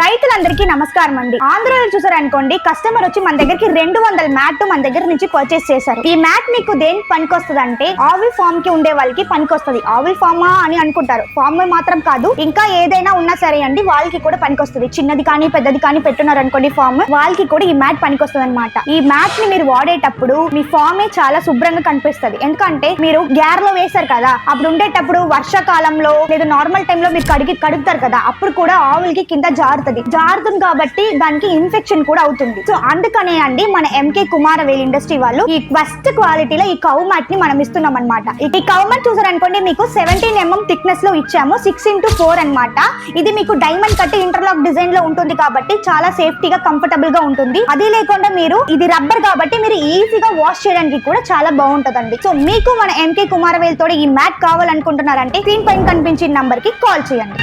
రైతులందరికీ నమస్కారం అండి. ఆంధ్రలో చూసారనుకోండి కస్టమర్ వచ్చి మన దగ్గరికి రెండు వందల మ్యాట్ మన దగ్గర నుంచి పర్చేస్ చేశారు. ఈ మ్యాట్ మీకు దేనికి పనికొస్తుంది అంటే ఆవిల్ ఫామ్కి ఉండే వాళ్ళకి పనికొస్తుంది. ఆవిల్ ఫామా అని అనుకుంటారు. ఫామ్ మాత్రం కాదు ఇంకా ఏదైనా ఉన్నా సరే అండి వాళ్ళకి కూడా పనికొస్తుంది. చిన్నది కానీ పెద్దది కానీ పెట్టున్నారు అనుకోండి ఫామ్ వాళ్ళకి కూడా ఈ మ్యాట్ పనికొస్తుంది అనమాట ఈ మ్యాట్ని మీరు వాడేటప్పుడు మీ ఫామే చాలా శుభ్రంగా కనిపిస్తుంది. ఎందుకంటే మీరు గ్యార్లో వేశారు కదా అప్పుడు ఉండేటప్పుడు వర్షాకాలంలో లేదా నార్మల్ టైంలో మీరు కడిగి కడుగుతారు కదా అప్పుడు కూడా ఆవులకి కింద జారుతుంది జారుతుంది కాబట్టి దానికి ఇన్ఫెక్షన్ కూడా అవుతుంది. సో అందుకనే అండి మన ఎంకే కుమారవేల్ ఇండస్ట్రీ వాళ్ళు ఈ ఫస్ట్ క్వాలిటీలో ఈ కౌ మ్యాట్ని మనం ఇస్తున్నాం అనమాట ఈ కౌ మ్యాట్ చూసారనుకోండి మీకు సెవెంటీన్ ఎంఎం థిక్నెస్లో ఇచ్చాము. సిక్స్ ఇంటూ ఫోర్ అనమాట ఇది మీకు డైమండ్ కట్టి ఇంటర్లాక్ డిజైన్లో ఉంటుంది కాబట్టి చాలా సేఫ్టీగా కంఫర్టబుల్గా ఉంటుంది. అది లేకుండా మీరు ఇది రబ్బర్ కాబట్టి మీరు ఈజీగా వాష్ చేయడానికి కూడా చాలా బాగుంటదండి. సో మీకు మన ఎంకే కుమారవేల్ తోటి ఈ మ్యాట్ కావాలనుకుంటున్నారంటే స్క్రీన్ పైన కనిపించిన నంబర్కి కాల్ చేయండి.